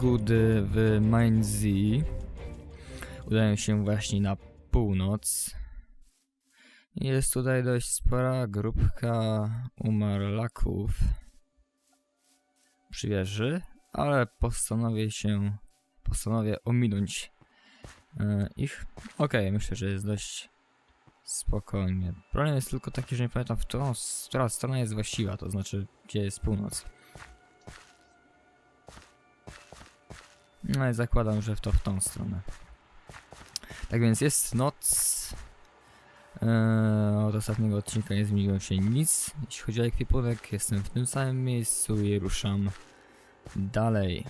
przygódy w Mindsea udają się właśnie na północ. Jest tutaj dość spora grupka umarlaków przy wieży, ale postanowię się, postanowię ominąć e, ich. Okej, myślę, że jest dość spokojnie. Problem jest tylko taki, że nie pamiętam, w którą, która strona jest właściwa, to znaczy, gdzie jest północ. No i zakładam, że w to w tą stronę. Tak więc jest noc. Eee, od ostatniego odcinka nie zmieniło się nic. Jeśli chodzi o ekwipunek, jestem w tym samym miejscu i ruszam dalej.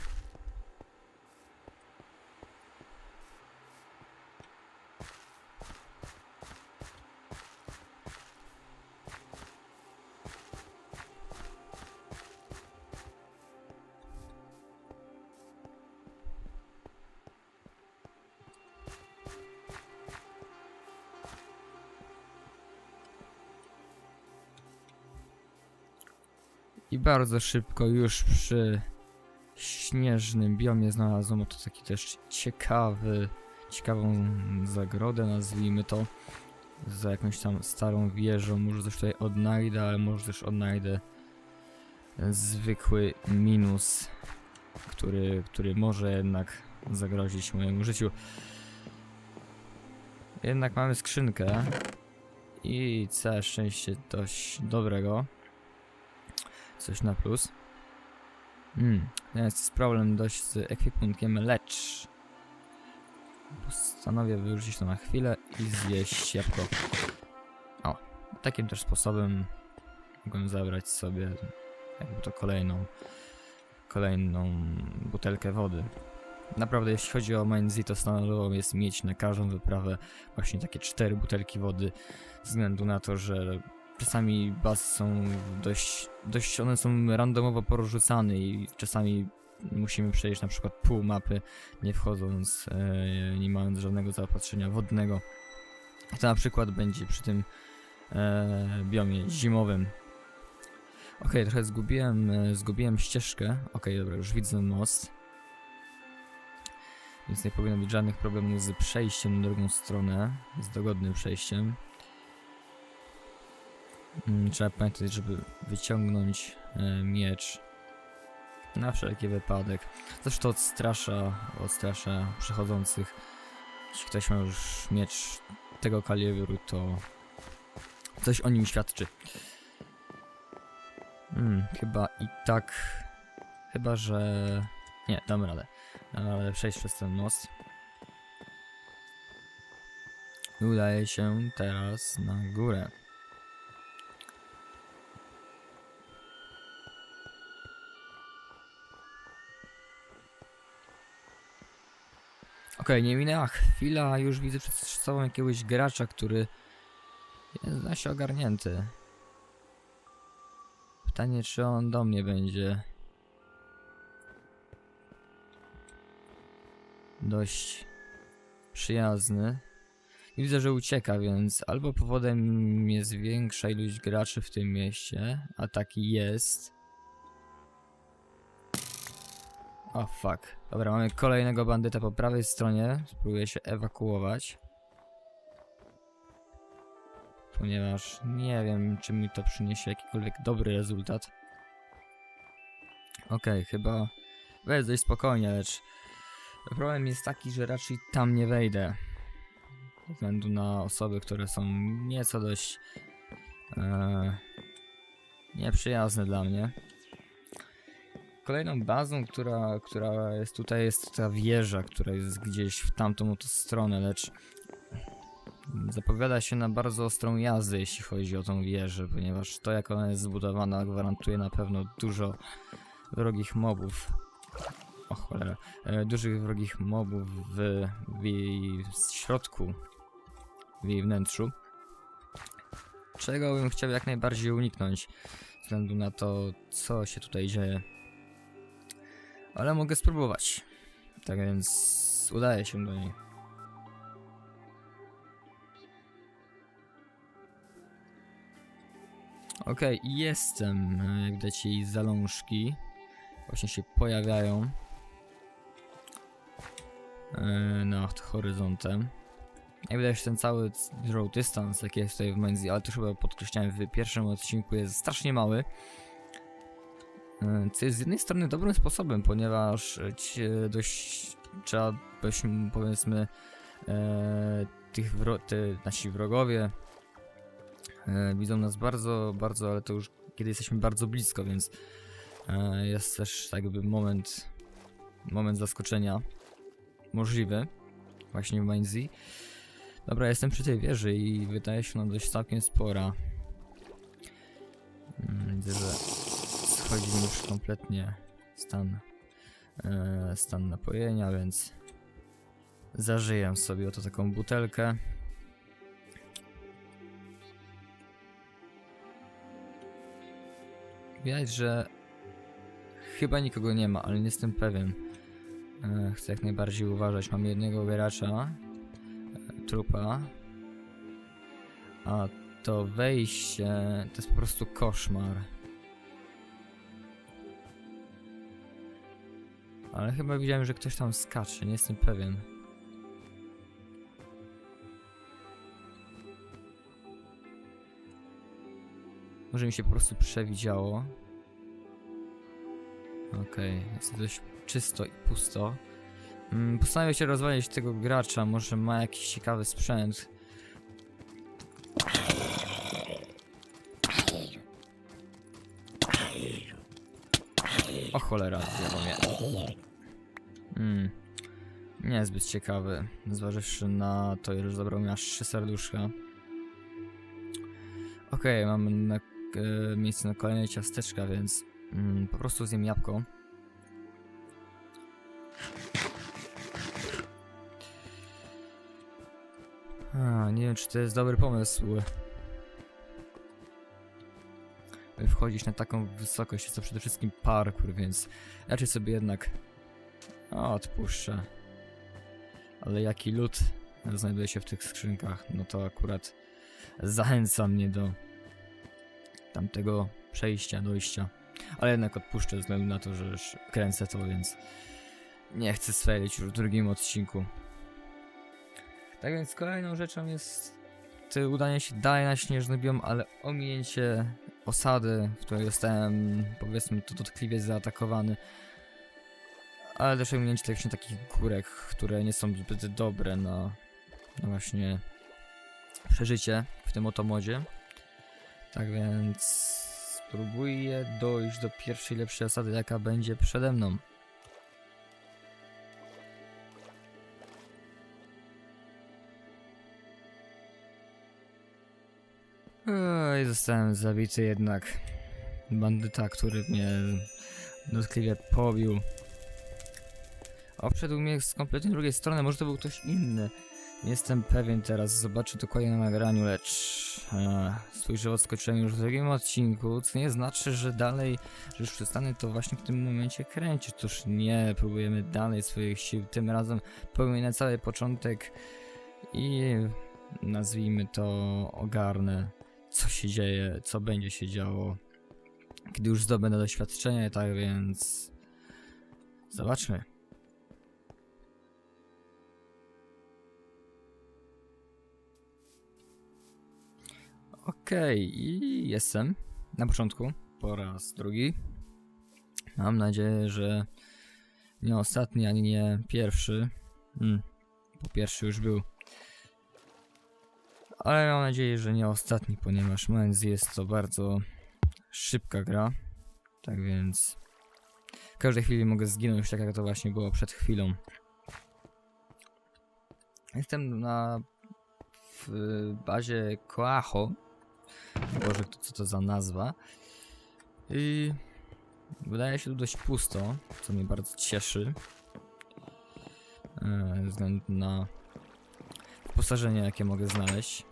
I bardzo szybko już przy śnieżnym biomie znalazłem to taki też ciekawy, ciekawą zagrodę, nazwijmy to. Za jakąś tam starą wieżą, może coś tutaj odnajdę, ale może też odnajdę zwykły minus, który, który może jednak zagrozić mojemu życiu. Jednak mamy skrzynkę i całe szczęście dość dobrego. Coś na plus. Hmm, teraz jest problem dość z ekwipunkiem, lecz postanowię wyrzucić to na chwilę i zjeść jabłko. O, takim też sposobem mogłem zabrać sobie jakby to kolejną kolejną butelkę wody. Naprawdę jeśli chodzi o Mindsea to standardową jest mieć na każdą wyprawę właśnie takie cztery butelki wody ze względu na to, że czasami bazy są dość, dość, one są randomowo porzucane i czasami musimy przejść na przykład pół mapy, nie wchodząc, e, nie mając żadnego zaopatrzenia wodnego. To na przykład będzie przy tym e, biomie zimowym. Okej, trochę zgubiłem, e, zgubiłem ścieżkę. Okej, dobra, już widzę most. Więc nie powinno być żadnych problemów z przejściem na drugą stronę, z dogodnym przejściem. Mm, Trzeba pamiętać, żeby wyciągnąć e, miecz na wszelki wypadek. Zresztą odstrasza, odstrasza przechodzących. Jeśli ktoś ma już miecz tego kalibru, to coś o nim świadczy. Hmm, chyba i tak. Chyba, że. Nie, damy radę. Damy radę przejść przez ten most. I Udaje się teraz na górę. Nie minęła chwila, a już widzę przed sobą jakiegoś gracza, który jest się ogarnięty. Pytanie, czy on do mnie będzie dość przyjazny. I widzę, że ucieka, więc albo powodem jest większa ilość graczy w tym mieście, a taki jest. O fuck. Dobra, mamy kolejnego bandyta po prawej stronie. Spróbuję się ewakuować. Ponieważ nie wiem, czy mi to przyniesie jakikolwiek dobry rezultat. Okej, chyba jest dość spokojnie, lecz problem jest taki, że raczej tam nie wejdę. Ze względu na osoby, które są nieco dość e, nieprzyjazne dla mnie. Kolejną bazą, która, która jest tutaj, jest ta wieża, która jest gdzieś w tamtą oto stronę, lecz zapowiada się na bardzo ostrą jazdę, jeśli chodzi o tą wieżę, ponieważ to, jak ona jest zbudowana, gwarantuje na pewno dużo wrogich mobów. O cholera. E, dużych wrogich mobów w, w jej środku, w jej wnętrzu. Czego bym chciał jak najbardziej uniknąć, ze względu na to, co się tutaj dzieje. Ale mogę spróbować. Tak więc udaje się do niej. Okej, jestem. E, Jak widać jej zalążki właśnie się pojawiają. yy, nad horyzontem. Jak widać ten cały road distance jaki jest tutaj w Menzi, ale to chyba podkreślałem w pierwszym odcinku jest strasznie mały. Yy, Co jest z jednej strony dobrym sposobem, ponieważ e, e, dość trzeba powiedzmy e, tych wro te, nasi wrogowie e, widzą nas bardzo, bardzo, ale to już kiedy jesteśmy bardzo blisko, więc e, jest też tak jakby moment moment zaskoczenia możliwy właśnie w Mainzi. Dobra, jestem przy tej wieży i wydaje się ona dość całkiem spora. Mm, Widzę, że schodzi mi już kompletnie stan, e, stan napojenia, więc zażyję sobie oto taką butelkę. Widać, że chyba nikogo nie ma, ale nie jestem pewien. E, Chcę jak najbardziej uważać. Mam jednego gracza, e, trupa, a to wejście to jest po prostu koszmar. Ale chyba widziałem, że ktoś tam skacze, nie jestem pewien. Może mi się po prostu przewidziało. Okej, jest dość czysto i pusto. Mm, postanowię się rozwalić tego gracza, może ma jakiś ciekawy sprzęt. O cholera, zjadł mnie. Mm, niezbyt ciekawy, zważywszy na to, że zabrał mi aż trzy serduszka. Okej, mamy na, e, miejsce na kolejne ciasteczka, więc mm, po prostu zjem jabłko. A, nie wiem, czy to jest dobry pomysł. By Wchodzić na taką wysokość, jest to przede wszystkim parkour, więc raczej sobie jednak o, odpuszczę. Ale jaki lód znajduje się w tych skrzynkach, no to akurat zachęca mnie do tamtego przejścia, dojścia. Ale jednak odpuszczę ze względu na to, że już kręcę to, więc nie chcę sfelić już w drugim odcinku. Tak więc kolejną rzeczą jest ty udanie się dalej na śnieżny biom, ale ominięcie osady, w której zostałem powiedzmy to dotkliwie zaatakowany. Ale też ominięcie tak właśnie takich górek, które nie są zbyt dobre na, na właśnie przeżycie w tym oto modzie. Tak więc spróbuję dojść do pierwszej lepszej osady, jaka będzie przede mną. Oj, zostałem zabity jednak. Bandyta, który mnie dotkliwie pobił. Obszedł mnie z kompletnie drugiej strony, może to był ktoś inny. Nie jestem pewien teraz, zobaczę dokładnie na nagraniu, lecz e, swój żywot już w drugim odcinku, co nie znaczy, że dalej, że już przestanę to właśnie w tym momencie kręcić. Toż nie, próbujemy dalej swoich sił, tym razem pominę cały początek i nazwijmy to ogarnę, co się dzieje, co będzie się działo, kiedy już zdobędę doświadczenie, tak więc zobaczmy. Okej, i jestem na początku po raz drugi. Mam nadzieję, że nie ostatni, ani nie pierwszy. Hmm, po pierwszy już był. Ale mam nadzieję, że nie ostatni, ponieważ Menz jest to bardzo szybka gra. Tak więc w każdej chwili mogę zginąć, tak jak to właśnie było przed chwilą. Jestem na w bazie Koaho. Boże, co to za nazwa. I wydaje się tu dość pusto, co mnie bardzo cieszy. E, Ze względu na wyposażenie, jakie mogę znaleźć.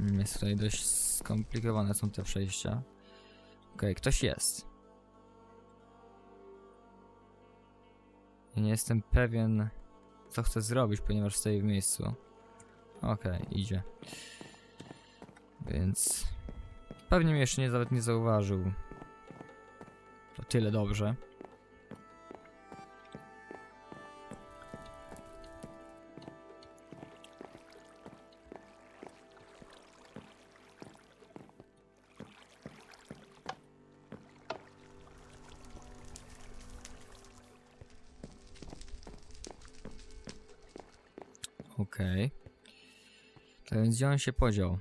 Mm, Jest tutaj dość skomplikowane są te przejścia. Okej, ktoś jest. Nie jestem pewien, co chcę zrobić, ponieważ stoję w miejscu. Okej, idzie. Więc pewnie mnie jeszcze nie, nawet nie zauważył. To tyle dobrze. Okej. To więc gdzie on się podział?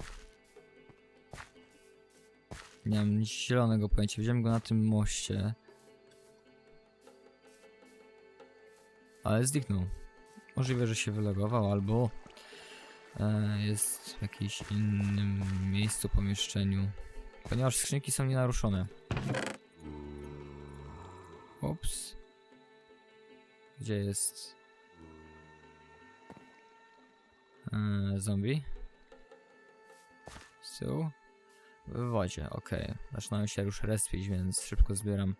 Nie mam nic zielonego pojęcia. Widziałem go na tym moście. Ale zniknął. Możliwe, że się wylogował, albo e, jest w jakimś innym miejscu, pomieszczeniu. Ponieważ skrzynki są nienaruszone. Ups. Gdzie jest... E, zombie? Z tyłu? W wodzie, okej. Zaczynają się już respić, więc szybko zbieram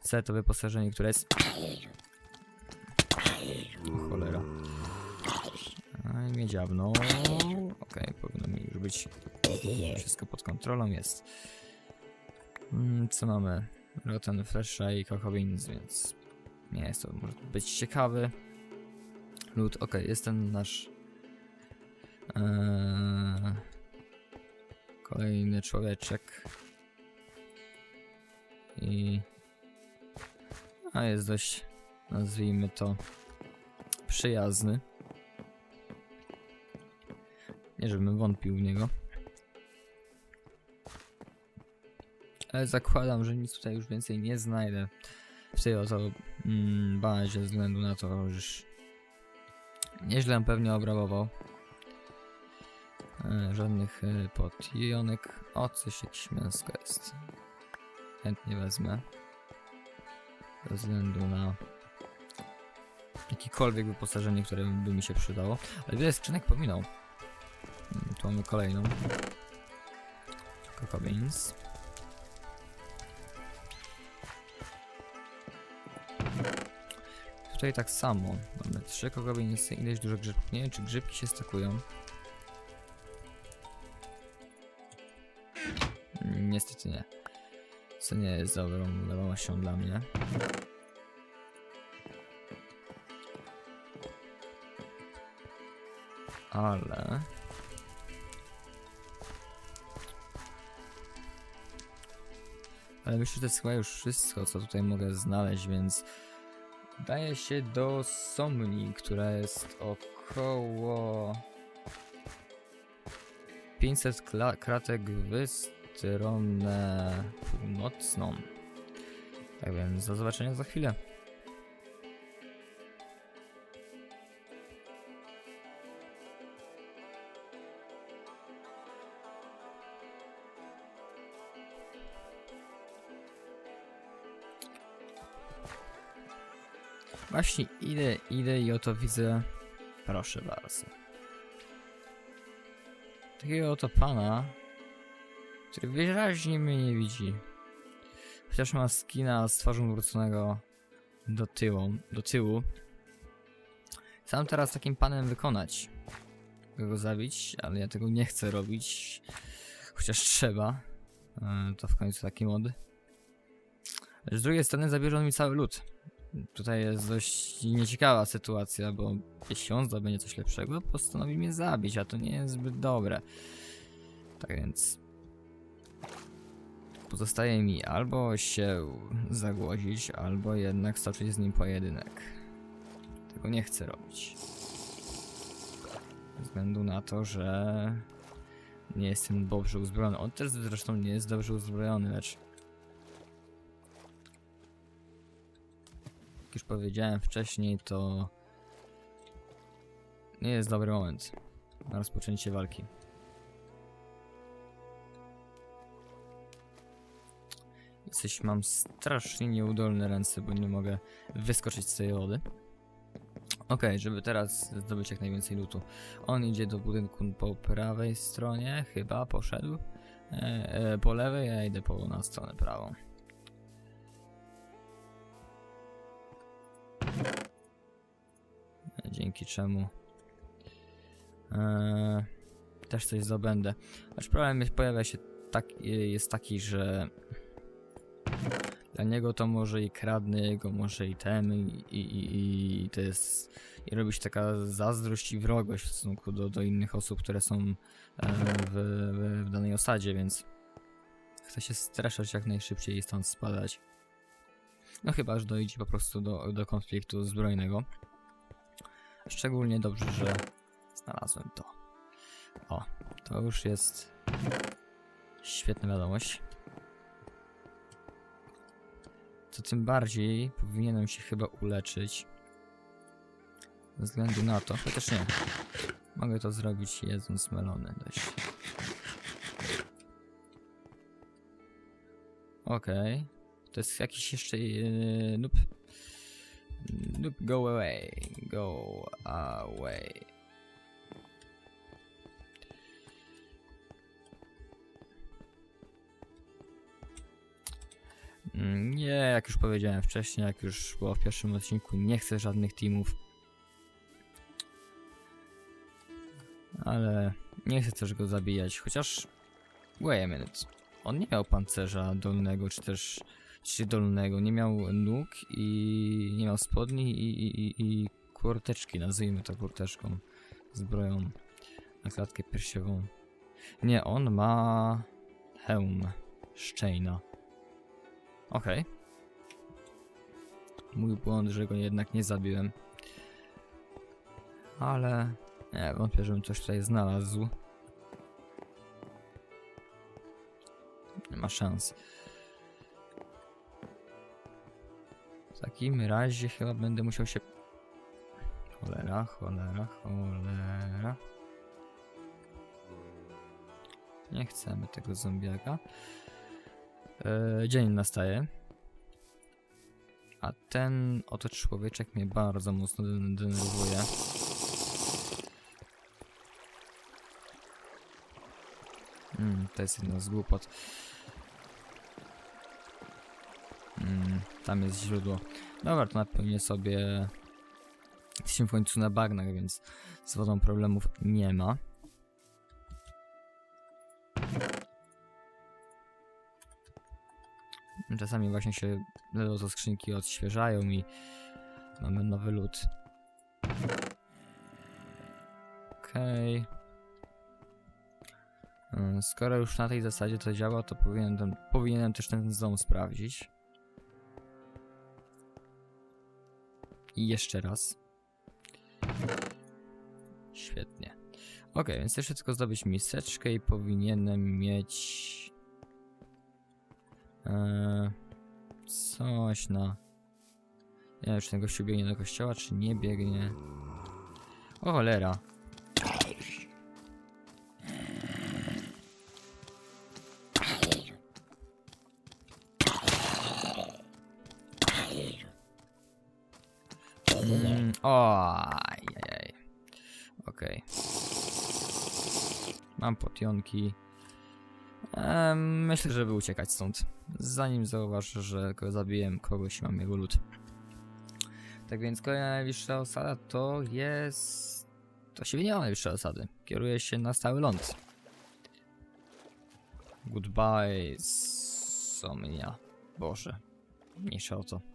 całe to wyposażenie, które jest... O, cholera. Dziabnął. Okej, powinno mi już być wszystko pod kontrolą, jest. Mm, co mamy? Rotten Flesha i Beans, więc nie jest to może być ciekawy. Lud, okej, jest ten nasz... Eee, Kolejny człowieczek. I. A jest dość, nazwijmy to, przyjazny. Nie żebym wątpił w niego. Ale zakładam, że nic tutaj już więcej nie znajdę w tej oto mm, bazie, ze względu na to, że już nieźle pewnie obrabował. E, żadnych e, potionek. O, coś jakieś mięsko jest. Chętnie wezmę. Ze względu na jakiekolwiek wyposażenie, które by mi się przydało. Ale wiele skrzynek pominął. Mm, Tu mamy kolejną. Coco Beans. Tutaj tak samo. Mamy trzy Beansy, ileś dużo grzybków. Nie wiem, czy grzybki się stakują. Nie. Co nie jest dobrą wiadomością dla mnie. Ale... Ale myślę, że to jest chyba już wszystko, co tutaj mogę znaleźć, więc... Daję się do Somni, która jest około... 500 kla- kratek w stronę północną. Tak więc do zobaczenia za chwilę. Właśnie idę, idę i oto widzę, proszę bardzo. Takiego oto pana, który wyraźnie mnie nie widzi. Chociaż ma skina z twarzą wróconego do tyłu, do tyłu. Sam teraz takim panem wykonać. Go zabić, ale ja tego nie chcę robić. Chociaż trzeba. E, To w końcu taki mod. Z drugiej strony zabierze on mi cały lód. Tutaj jest dość nieciekawa sytuacja, bo jeśli on zdobędzie coś lepszego, postanowi mnie zabić, a to nie jest zbyt dobre. Tak więc pozostaje mi albo się zagłodzić, albo jednak stoczyć z nim pojedynek. Tego nie chcę robić. Ze względu na to, że nie jestem dobrze uzbrojony. On też zresztą nie jest dobrze uzbrojony, lecz jak już powiedziałem wcześniej, to nie jest dobry moment na rozpoczęcie walki. Coś mam strasznie nieudolne ręce, bo nie mogę wyskoczyć z tej wody. Okej, żeby teraz zdobyć jak najwięcej lutu. On idzie do budynku po prawej stronie, chyba poszedł. E, e, po lewej, ja idę po na stronę prawą. E, Dzięki czemu e, też coś zdobędę. Aż problem pojawia się tak, jest taki, że dla niego to może i kradnę jego, może i temy i, i, i to jest i robi się taka zazdrość i wrogość w stosunku do, do innych osób, które są e, w, w, w danej osadzie, więc chce się streszać jak najszybciej i stąd spadać. No chyba, że dojdzie po prostu do, do konfliktu zbrojnego. Szczególnie dobrze, że znalazłem to. O, to już jest świetna wiadomość. To tym bardziej powinienem się chyba uleczyć. Ze względu na to, chociaż nie. Mogę to zrobić jedząc melony dość. Okej. To jest jakiś jeszcze yy, noob. Noob, go away. Go away. Nie, jak już powiedziałem wcześniej, jak już było w pierwszym odcinku, nie chcę żadnych teamów. Ale nie chcę też go zabijać, chociaż... Wait a minute. On nie miał pancerza dolnego, czy też... Czy dolnego, nie miał nóg i... nie miał spodni i, i, i, i kurteczki, nazwijmy to kurteczką. Zbroją na klatkę piersiową. Nie, on ma... hełm Szczejna. Okej. Mój błąd, że go jednak nie zabiłem. Ale... Nie, wątpię, żebym coś tutaj znalazł. Nie ma szans. W takim razie chyba będę musiał się... Cholera, cholera, cholera. Nie chcemy tego zombiaka. E, dzień nastaje. A ten oto człowieczek mnie bardzo mocno den- denerwuje. Mm, to jest jedna z głupot. Mm, tam jest źródło. Dobra, to napełnię sobie... Jesteśmy w końcu na bagnach, więc z wodą problemów nie ma. Czasami właśnie się ledwo to skrzynki odświeżają i mamy nowy lód. Okej. Mm, Skoro już na tej zasadzie to działa, to powinienem, powinienem też ten dom sprawdzić. I jeszcze raz. Świetnie. Ok, więc jeszcze tylko zdobyć miseczkę i powinienem mieć... Eee, coś na... Wiem, czy ten gościu biegnie do kościoła, czy nie biegnie. O cholera. Mm. Okej. Mam potionki. Em, myślę, żeby uciekać stąd. Zanim zauważę, że zabiję kogoś i mam jego lód. Tak więc kolejna najbliższa osada to jest... To się nie ma najbliższej osady. Kieruje się na stały ląd. Goodbye, Somnia. Boże. Mniejsza o to.